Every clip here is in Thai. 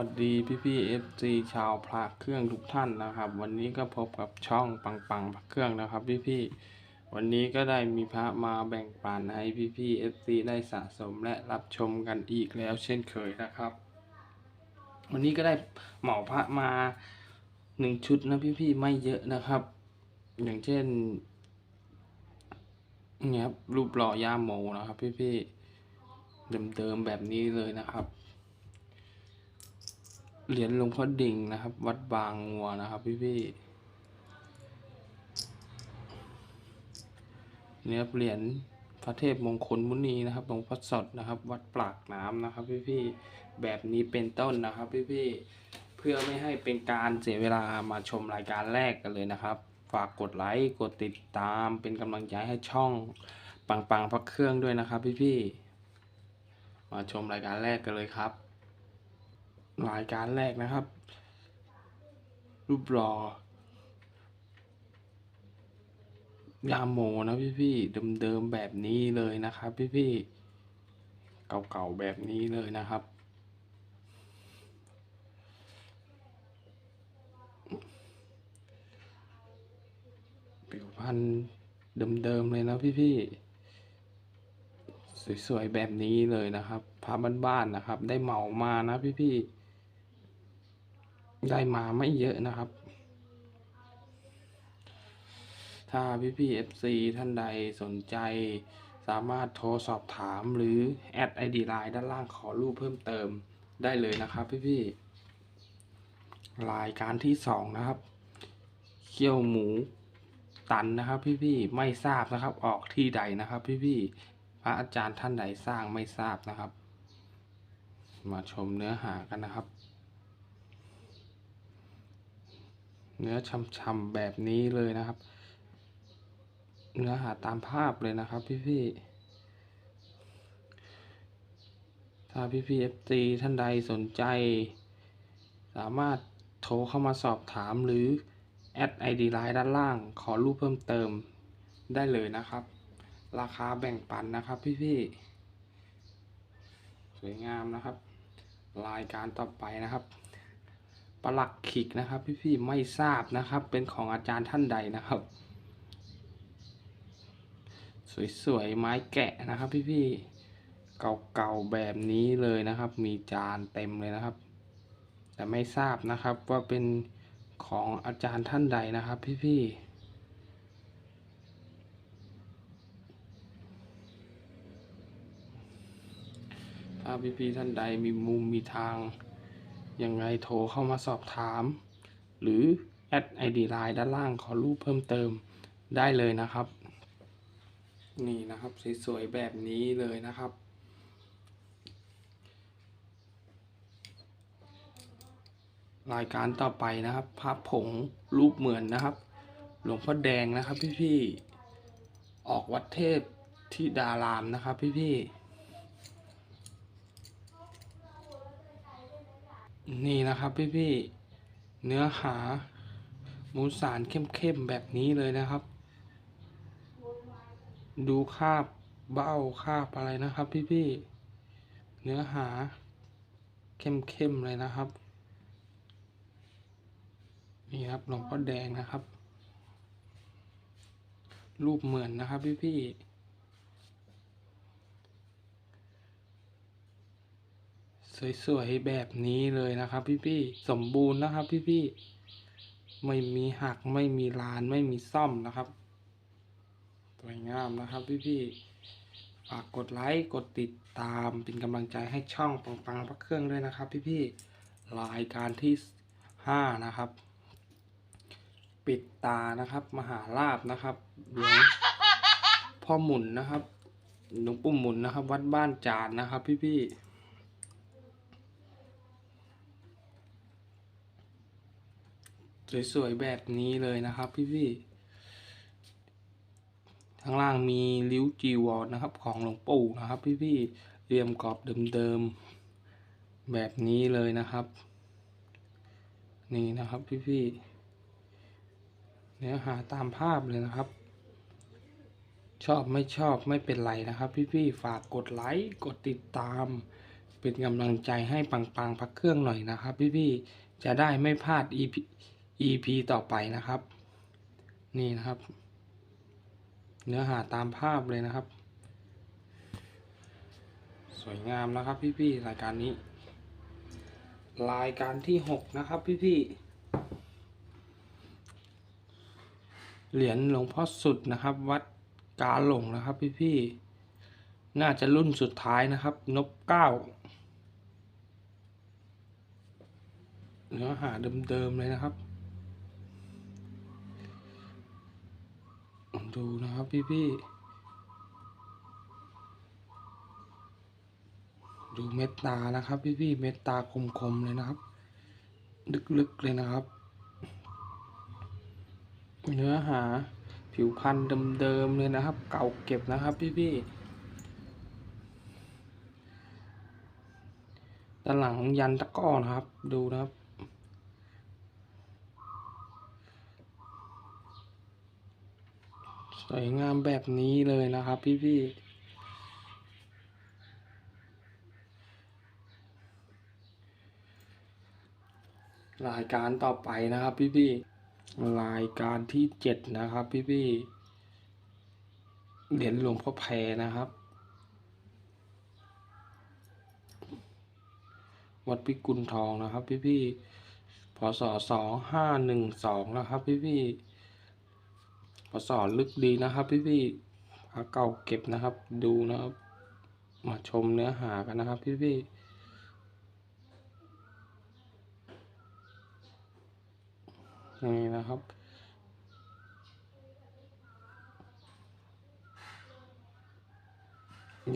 วัสดีพี่พี่เอฟซีชาวพระเครื่องทุกท่านนะครับ วันนี้ก็พบกับช่องปังปังพระเครื่องนะครับพี่พี่วันนี้ก็ได้มีพระมาแบ่งปันให้พี่พี่เอฟซีได้สะสมและรับชมกันอีกแล้วเช่นเคยนะครับ วันนี้ก็ได้เหมาพระมาหนึ่งชุดนะพี่พี่ไม่เยอะนะครับ อย่างเช่นเนี่ยครับรูปหล่อย่าโมนะครับ พี่พี่เดิมๆแบบนี้เลยนะครับ เหรียญหลวงพ่อดิ่งนะครับ วัดบางงัวนะครับ พี่พี่เนี่ยเหรียญพระเทพมงคลมุนีนะครับหลวงพ่อสดนะครับ วัดปากน้ำนะครับ พี่พี่แบบนี้เป็นต้นนะครับ พี่พี่เพื่อไม่ให้เป็นการเสียเวลามาชมรายการแรกกันเลยนะครับ ฝากกดไลค์กดติดตามเป็นกำลังใจให้ช่องปังปังพระเครื่องด้วยนะครับ พี่พี่มาชมรายการแรกกันเลยครับ รายการแรกนะครับ รูปหล่อยาโมนะพี่พี่เดิมๆแบบนี้เลยนะครับ พี่พี่เก่าๆแบบนี้เลยนะครับ ผิวพรรณเดิมๆเลยนะพี่พี่สวยๆแบบนี้เลยนะครับพาบ้านๆนะครับ ได้เหมามานะพี่พี่ ได้มาไม่เยอะนะครับ ถ้าพี่พี่ FC ท่านใดสนใจสามารถโทรสอบถามหรือแอด ID Line ด้านล่างขอรูปเพิ่มเติมได้เลยนะครับพี่พี่รายการที่สองนะครับ เคี่ยวหมูตันนะครับ พี่พี่ไม่ทราบนะครับ ออกที่ใดนะครับ พี่พี่พระอาจารย์ท่านใดสร้างไม่ทราบนะครับ มาชมเนื้อหากันนะครับ เนื้อช่ำๆแบบนี้เลยนะครับ เนื้อหาตามภาพเลยนะครับ พี่พี่ถ้าพี่พี่เอฟซีท่านใดสนใจ สามารถโทรเข้ามาสอบถามหรือแอดไอดีไลน์ด้านล่าง ขอรูปเพิ่มเติมได้เลยนะครับ ราคาแบ่งปันนะครับพี่พี่สวยงามนะครับ รายการต่อไปนะครับ ปลักขิกนะครับ พี่พี่ไม่ทราบนะครับ เป็นของอาจารย์ท่านใดนะครับ สวยๆไม้แกะนะครับ พี่พี่เก่าๆแบบนี้เลยนะครับ มีจานเต็มเลยนะครับ แต่ไม่ทราบนะครับว่าเป็นของอาจารย์ท่านใดนะครับ พี่พี่ถ้าพี่พี่ท่านใดมีมุมมีทาง ยังไงโทรเข้ามาสอบถาม หรือแอดไอดีไลน์ด้านล่างขอรูปเพิ่มเติมได้เลยนะครับ นี่นะครับสวยๆแบบนี้เลยนะครับ รายการต่อไปนะครับพระผงรูปเหมือนนะครับ หลวงพ่อแดงนะครับพี่ๆออกวัดเทพที่ดารามนะครับพี่ๆ นี่นะครับพี่ๆเนื้อหามูลสารเข้มๆแบบนี้เลยนะครับ ดูคาบเบ้าคาบอะไรนะครับพี่ๆเนื้อหาเข้มๆเลยนะครับ นี่ครับหลวงพ่อแดงนะครับ รูปเหมือนนะครับพี่พี่ สวยๆแบบนี้เลยนะครับ พี่พี่สมบูรณ์นะครับ พี่พี่ไม่มีหักไม่มีลานไม่มีซ่อมนะครับสวยงามนะครับ พี่พี่ฝากกดไลค์กดติดตามเป็นกำลังใจให้ช่องปังปังพระเครื่องด้วยนะครับ พี่พี่รายการที่ห้านะครับ ปิดตานะครับ มหาลาบนะครับหลวงพ่อหมุนนะครับหลวงปู่หมุนนะครับ วัดบ้านจานนะครับ พี่พี่ สวยๆแบบนี้เลยนะครับพี่พี่ข้างล่างมีริ้วจีวรนะครับ ของหลวงปู่นะครับ พี่พี่เรียมกรอบเดิมๆแบบนี้เลยนะครับ นี่นะครับพี่ๆเนื้อหาตามภาพเลยนะครับชอบไม่ชอบไม่เป็นไรนะครับ พี่ๆฝากกดไลค์กดติดตาม เป็นเป็นกำลังใจให้ปังๆพักเครื่องหน่อยนะครับ พี่ๆจะได้ไม่พลาด EP EP ต่อไปนะครับ นี่นะครับ เนื้อหาตามภาพเลยนะครับ สวยงามนะครับพี่ๆรายการนี้ รายการที่หกนะครับพี่ๆเหรียญหลวงพ่อสุดนะครับ วัดกาหลงนะครับพี่ๆน่าจะรุ่นสุดท้ายนะครับ นบเก้าเนื้อหาเดิมๆเลยนะครับ ดูนะครับ พี่ๆ ดูเม็ดตานะครับ พี่ๆ เม็ดตาคมๆเลยนะครับ ลึกๆเลยนะครับ เนื้อหาผิวพันธุ์เดิมๆเลยนะครับ เก่าเก็บนะครับ พี่ๆด้านหลังยันตะก้อนะครับ ดูนะครับ สวยงามแบบนี้เลยนะครับพี่ๆรายการต่อไปนะครับพี่ๆรายการที่เจ็ดนะครับพี่ๆเหรียญหลวงพ่อแพรนะครับ วัดพิกุลทองนะครับพี่ๆพศสองห้าหนึ่งสองนะครับพี่ๆ พอสอนลึกดีนะครับ พี่พี่ๆพระเก่าเก็บนะครับ ดูนะครับ มาชมเนื้อหากันนะครับ พี่พี่ๆนี่นะครับ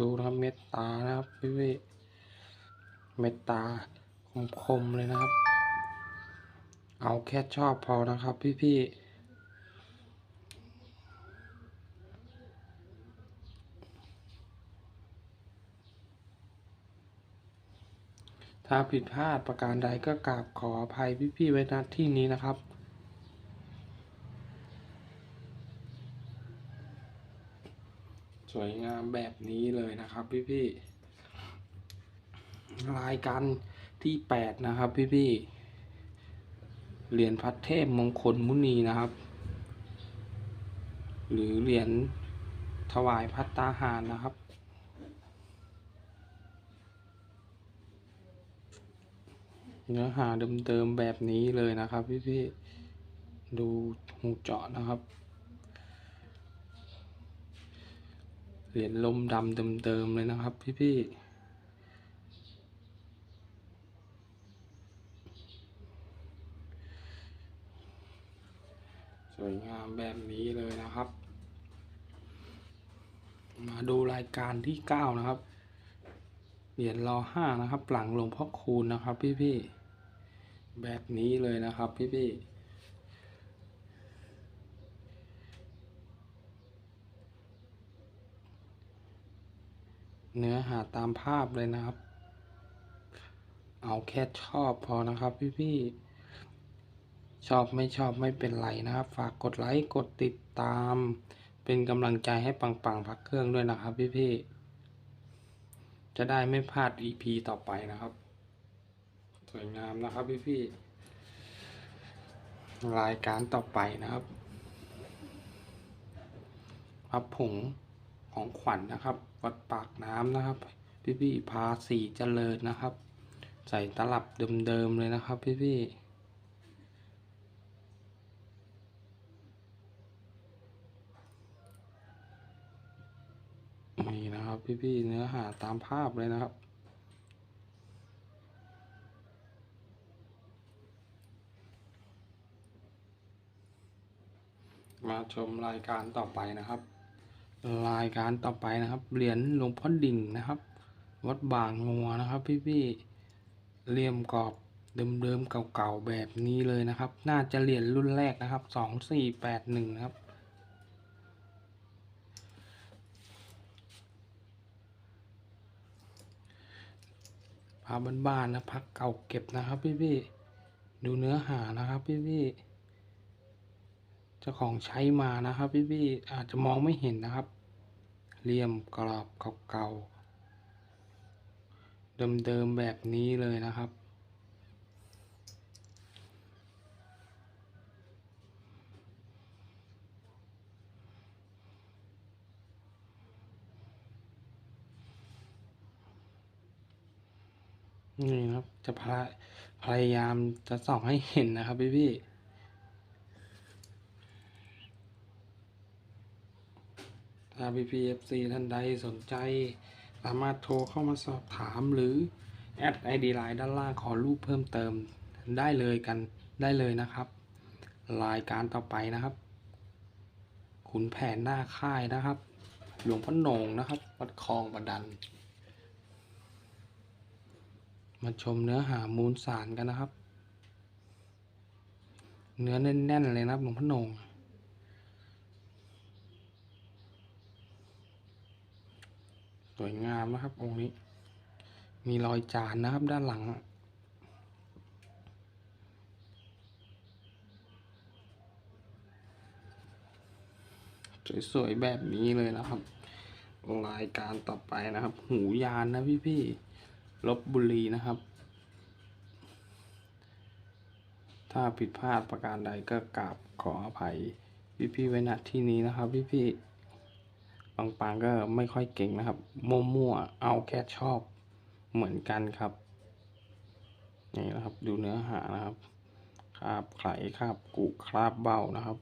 ดูนะครับเม็ดตานะครับพี่พี่ๆเม็ดตาคมๆเลยนะครับ เอาแค่ชอบพอนะครับพี่พี่ๆ ถ้าผิดพลาดประการใดก็กราบขออภัยพี่ๆไว้ณที่นี้นะครับ สวยงามแบบนี้เลยนะครับพี่ๆรายการที่แปดนะครับพี่ๆเหรียญพัดเทพมงคลมุนีนะครับ หรือเหรียญถวายพัตตาหารนะครับ เนื้อหาเดิมๆแบบนี้เลยนะครับพี่ๆดูหูเจาะนะครับ เหรียญลมดำเดิมๆเลยนะครับพี่ๆสวยงามแบบนี้เลยนะครับ มาดูรายการที่เก้านะครับ เหรียญรอห้านะครับ หลังหลวงพ่อคูณนะครับ พี่ๆแบบนี้เลยนะครับ พี่ๆเนื้อหาตามภาพเลยนะครับ เอาแค่ชอบพอนะครับ พี่ๆชอบไม่ชอบไม่เป็นไรนะครับ ฝากกดไลค์กดติดตาม เป็นกำลังใจให้ปังๆพักเครื่องด้วยนะครับ พี่ๆ จะได้ไม่พลาด EP ต่อไปนะครับ สวยงามนะครับพี่พี่รายการต่อไปนะครับพับผงของขวัญนนะครับ วัดปากน้ำนะครับ พี่พี่พาสีเจริญนะครับ ใส่ตลับเดิมๆเลยนะครับ พี่พี่ๆ นะครับ พี่ๆเนื้อหาตามภาพเลยนะครับ มาชมรายการต่อไปนะครับ รายการต่อไปนะครับเหรียญหลวงพ่อดิ่งนะครับ วัดบางงัวนะครับ พี่ๆเลี่ยมกรอบเดิมๆเก่าๆแบบนี้เลยนะครับ น่าจะเหรียญรุ่นแรกนะครับสองสี่แปดหนึ่งนะครับ พาบ้านๆนะพักเก่าเก็บนะครับพี่ๆดูเนื้อหานะครับพี่ๆเจ้าของใช้มานะครับพี่ๆอาจจะมองไม่เห็นนะครับเหลี่ยมกรอบเก่าๆเดิมๆแบบนี้เลยนะครับ นี่นะครับ จะพยพยายามจะส่องให้เห็นนะครับพี่พี่ถ้าพี่พีเอฟซีท่านใดสนใจ สามารถโทรเข้ามาสอบถามหรือ แอดไอดีไลน์ด้านล่างขอรูปเพิ่มเติมได้เลยกันได้เลยนะครับ รายการต่อไปนะครับ ขุนแผนหน้าค่ายนะครับ หลวงพ่อหนงนะครับ วัดคลองประดัน มาชมเนื้อหามูลสารกันนะครับ เนื้อแน่นๆเลยนะครับหลวงพ่อหนงสวยงามนะครับ องค์นี้ มีรอยจานนะครับด้านหลังสวยๆแบบนี้เลยนะครับ รายการต่อไปนะครับ หูยานนะพี่ๆ ลบบุรีนะครับ ถ้าผิดพลาดประการใดก็กราบขออภัยพี่ๆไว้ณที่นี้นะครับพี่ๆบางปางก็ไม่ค่อยเก่งนะครับ มั่วๆเอาแค่ชอบเหมือนกันครับนี่นะครับดูเนื้อหานะครับคราบไขคราบกุคราบเบ้านะครับ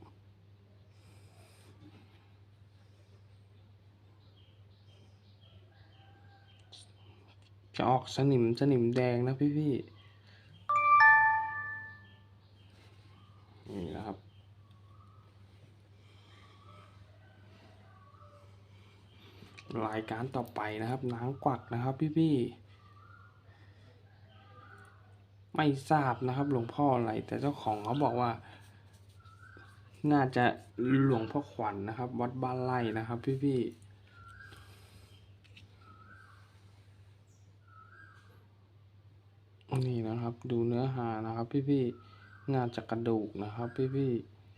จะออกสนิมสนิมแดงนะพี่พี่ๆนี่นะครับ รายการต่อไปนะครับนางกวักนะครับพี่พี่ๆไม่ทราบนะครับหลวงพ่ออะไร แต่เจ้าของเขาบอกว่า น่าจะหลวงพ่อขวัญนะครับ วัดบ้านไร่นะครับ พี่พี่ นี่นะครับดูเนื้อหานะครับ พี่ๆน่าจะกกระดูกนะครับ พี่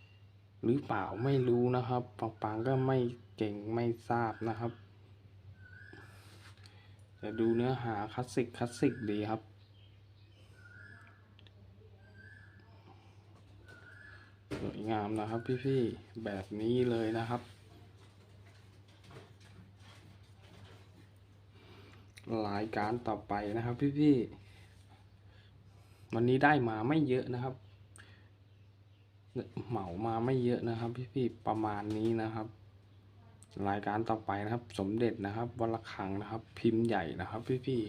ๆหรือเปล่าไม่รู้นะครับปังปังๆก็ไม่เก่งไม่ทราบนะครับ แต่ดูเนื้อหาคลาสสิกคลาสสิกดีครับ สวยงามนะครับ พี่ๆแบบนี้เลยนะครับ รายการต่อไปนะครับ พี่ๆ วันนี้ได้มาไม่เยอะนะครับ เหมามาไม่เยอะนะครับ พี่ๆประมาณนี้นะครับ รายการต่อไปนะครับ สมเด็จนะครับวัลคังนะครับ พิมพ์ใหญ่นะครับ พี่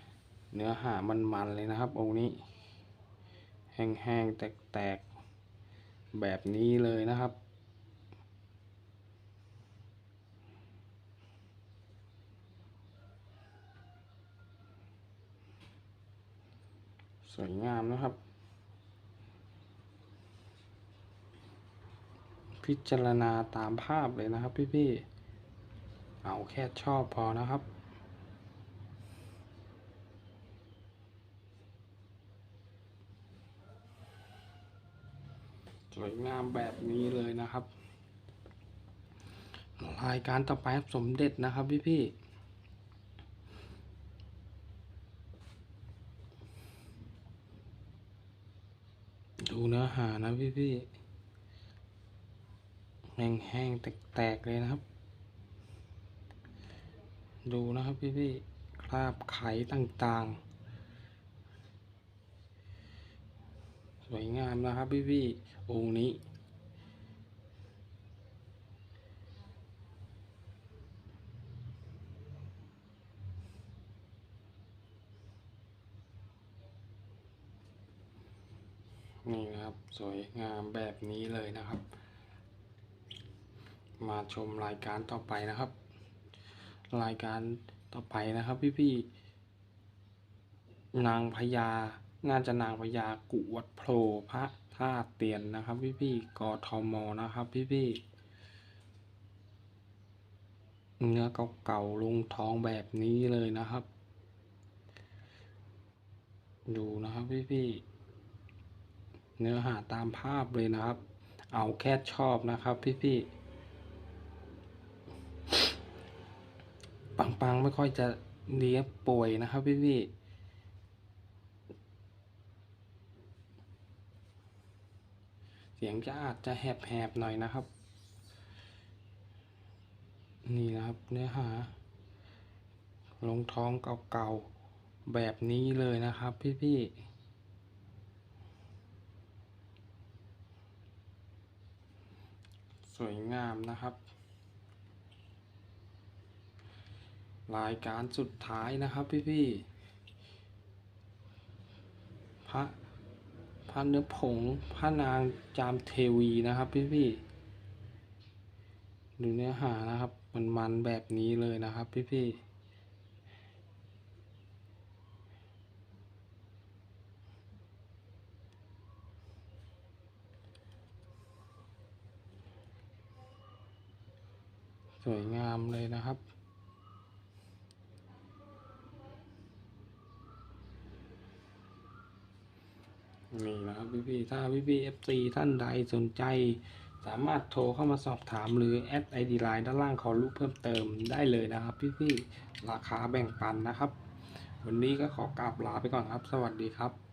ๆเนื้อหามันๆเลยนะครับ องค์นี้ แห้งๆแตกๆแบบนี้เลยนะครับ สวยงามนะครับ พิจารณาตามภาพเลยนะครับพี่ๆเอาแค่ชอบพอนะครับสวยงามแบบนี้เลยนะครับ รายการต่อไปสมเด็จนะครับพี่ๆ ดูเนื้อหานะพี่พี่แห้งๆแตกๆเลยนะครับ ดูนะครับพี่พี่คราบไขต่างๆ สวยงามนะครับพี่ๆองค์นี้ นี่นะครับสวยงามแบบนี้เลยนะครับ มาชมรายการต่อไปนะครับ รายการต่อไปนะครับพี่ๆนางพญาน่าจะนางพญากุวัดโพพระธาตุเตียนนะครับ พี่ๆกทมนะครับ พี่ๆเนื้อเก่าๆลงท้องแบบนี้เลยนะครับ ดูนะครับพี่ๆ เนื้อหาตามภาพเลยนะครับ เอาแค่ชอบนะครับพี่ๆปังๆไม่ค่อยจะเลี้ยป่วยนะครับพี่พี่เสียงจะอาจจะแหบๆหน่อยนะครับ นี่นะครับเนื้อหา ลงท้องเก่าๆแบบนี้เลยนะครับพี่พี่ๆ สวยงามนะครับรายการสุดท้ายนะครับพี่พี่ๆพระพระเนื้อผงพระนางจามเทวีนะครับพี่พี่ๆดูเนื้อหานะครับมันมันแบบนี้เลยนะครับพี่พี่ สวยงามเลยนะครับ นี่นะครับพี่พี่ๆถ้าพี่พี่เอฟซีท่านใดสนใจ สามารถโทรเข้ามาสอบถามหรือแอดไอดีไลน์ด้านล่างขอรูปเพิ่มเติมได้เลยนะครับ พี่พี่ๆราคาแบ่งปันนะครับ วันนี้ก็ขอกราบลาไปก่อนครับ สวัสดีครับ